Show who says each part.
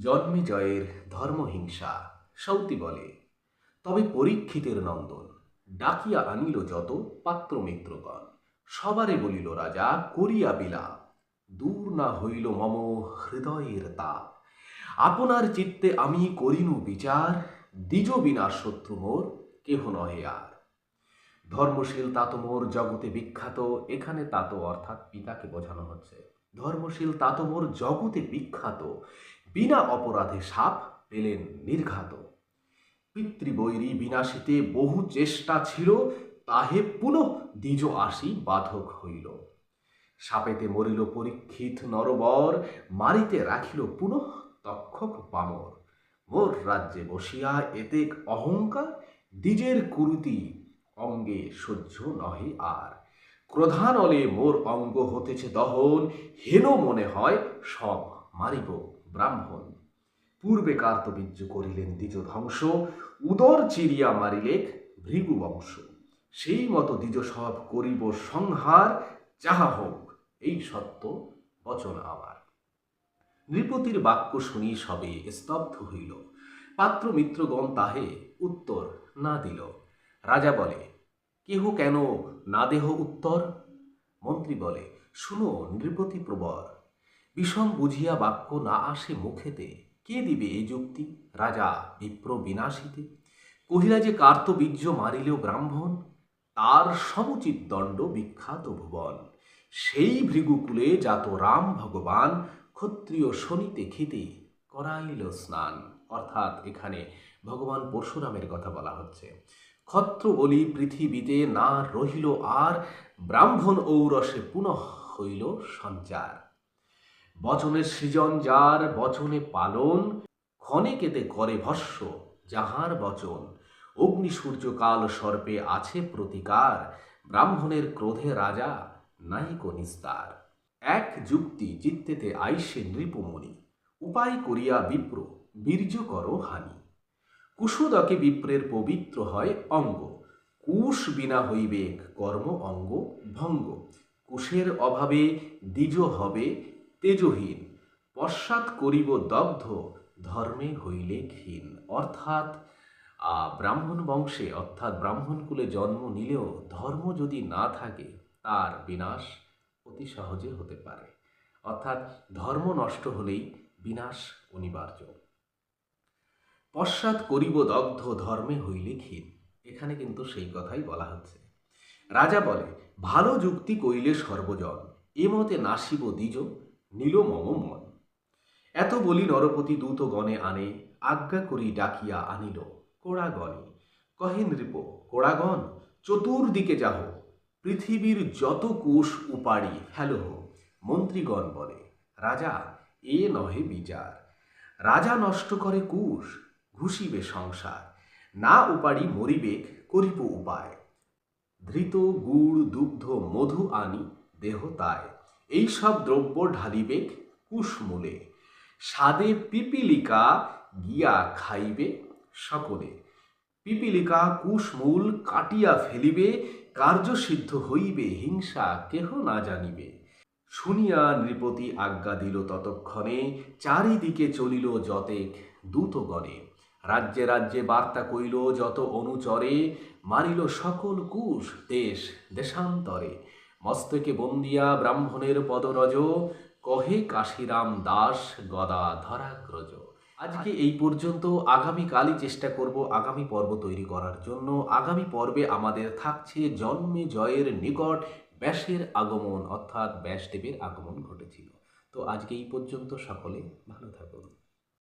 Speaker 1: জন্মে জয়ের ধর্মহিংসা, সৌতি বলে। তবে পরীক্ষিতের নন্দন, ডাকিয়া আনিল যত পাত্র মিত্রগণ সবারে বলিল, রাজা, করিয়া বিলাপ। দূর না হইল মম হৃদয়ের তাপ। আপনার চিত্তে আমি করিনু বিচার। দ্বিজ বিনা শত্রু মোর, কেহ নহে আর। ধর্মশীল তাতো মোর জগতে বিখ্যাত। এখানে তাতো অর্থাৎ পিতাকে বোঝানো হচ্ছে। ধর্মশীল তাতো মোর জগতে বিখ্যাত। বিনা অপরাধে সাপ পেলেন নির্ঘাত। পিতৃবৈরী বিনাশিতে বহু চেষ্টা ছিল, তাহে পুনঃ দ্বিজ আসি বাধক হইল। সাপেতে মরিল পরীক্ষিত নরবর, মারিতে রাখিল পুনঃ তক্ষক পামর মোর রাজ্যে বসিয়া এতেক অহংকার, দ্বিজের কুরুতি অঙ্গে সহ্য নহে আর। ক্রোধানলে মোর অঙ্গ হতেছে দহন, হেন মনে হয় সব মারিব। ব্রাহ্মণ। পূর্বে কার্তবীর্য করিলেন দ্বিজ ধ্বংস উদর চিরিয়া মারিলেক ভৃগু বংশ সেই মতো দ্বিজ সব করিব সংহার, যাহা হোক, এই সত্য বচন আমার। নৃপতির বাক্য শুনি সবে স্তব্ধ হইল। পাত্র মিত্রগণ তাহে উত্তর না দিল। রাজা বলে, কেহ কেন না দেহ উত্তর? মন্ত্রী বলে, শুনো নৃপতি প্রবর বিষম বুঝিয়া বাক্য না আসে মুখেতে, কে দিবে এই যুক্তি? রাজা বিপ্র বিনাশিতে। কহিলা যে কার্তবীর্য মারিলেও ব্রাহ্মণ? তার সমুচিত দণ্ড বিখ্যাত ভুবন। সেই ভৃগুকুলে জাত রাম ভগবান, ক্ষত্রিয় শনিতে খেতে করাইল স্নান। অর্থাৎ এখানে ভগবান পরশুরামের কথা বলা হচ্ছে। ক্ষত্র বলি পৃথিবীতে না রহিল আর, ব্রাহ্মণ ঔরসে পুনঃ হইল সঞ্চার। বচনের সৃজন যার বচনে পালন, ক্ষণে কেতে করে ভস্য যাহার বচন। অগ্নি সূর্যকাল সর্পে আছে প্রতিকার, ব্রাহ্মণের ক্রোধে রাজা নাহিক নিস্তার। এক যুক্তি চিত্তেতে আইসে নৃপমণি, উপায় করিয়া বিপ্র, বীর্য কর হানি। কুশোদকে বিপ্রের পবিত্র হয় অঙ্গ, কুশ বিনা হইবে কর্ম অঙ্গ ভঙ্গ। কুশের অভাবে দ্বিজ হবে তেজহীন, পশ্চাৎ করিব দগ্ধ, ধর্মে হইলে ক্ষীণ। অর্থাৎ ব্রাহ্মণ বংশে, অর্থাৎ ব্রাহ্মণ কুলে জন্ম নিলেও ধর্ম যদি না থাকে, তার বিনাশ অতি সহজে হতে পারে। অর্থাৎ, ধর্ম নষ্ট হলেই বিনাশ অনিবার্য। পশ্চাৎ করিব দগ্ধ, ধর্মে হইলে ক্ষীণ। এখানে কিন্তু সেই কথাই বলা হচ্ছে। রাজা বলে, ভালো যুক্তি কইলে সর্বজন এমতে নাসিব দ্বিজ নীল মম মন। এত বলি নরপতি দূত গণে আনে, আজ্ঞা করি ডাকিয়া আনিল কোড়াগণে কহে নৃপ কোড়াগণ চতুর্দিকে যাহ, পৃথিবীর যত কুশ উপাড়ি ফেলো, মন্ত্রীগণ বলে, রাজা, এ নহে বিচার। রাজা নষ্ট করে কুশ ঘুষিবে সংসার। না উপাড়ি মরিবেক করিব উপায়। ধৃত গুড় দুগ্ধ মধু আনি, দেহ তায়। এই সব দ্রব্য ঢালিবেক কুশমূলে স্বাদে পিপিলিকা গিয়া খাইবে সকলে। পিপিলিকা কুশমূল কাটিয়া ফেলিবে, কার্যসিদ্ধ হইবে, হিংসা কেহ না জানিবে। শুনিয়া নৃপতি আজ্ঞা দিল ততক্ষণে, চারিদিকে চলিল যতেক দূতগণে। রাজ্যে রাজ্যে বার্তা কইল যত অনুচরে মারিল সকল কুশ, দেশ, দেশান্তরে। মস্তকে বন্দিয়া ব্রাহ্মণের পদরজ, কহে কাশিরাম দাস গদা ধরাগ্রজ আজকে এই পর্যন্ত আগামীকালই চেষ্টা করব আগামী পর্ব তৈরি করার জন্য। আগামী পর্বে আমাদের থাকছে জন্মে জয়ের নিকট ব্যাসের আগমন, অর্থাৎ ব্যাসদেবের আগমন ঘটেছিল। তো আজকে এই পর্যন্ত সকলে ভালো থাকুন।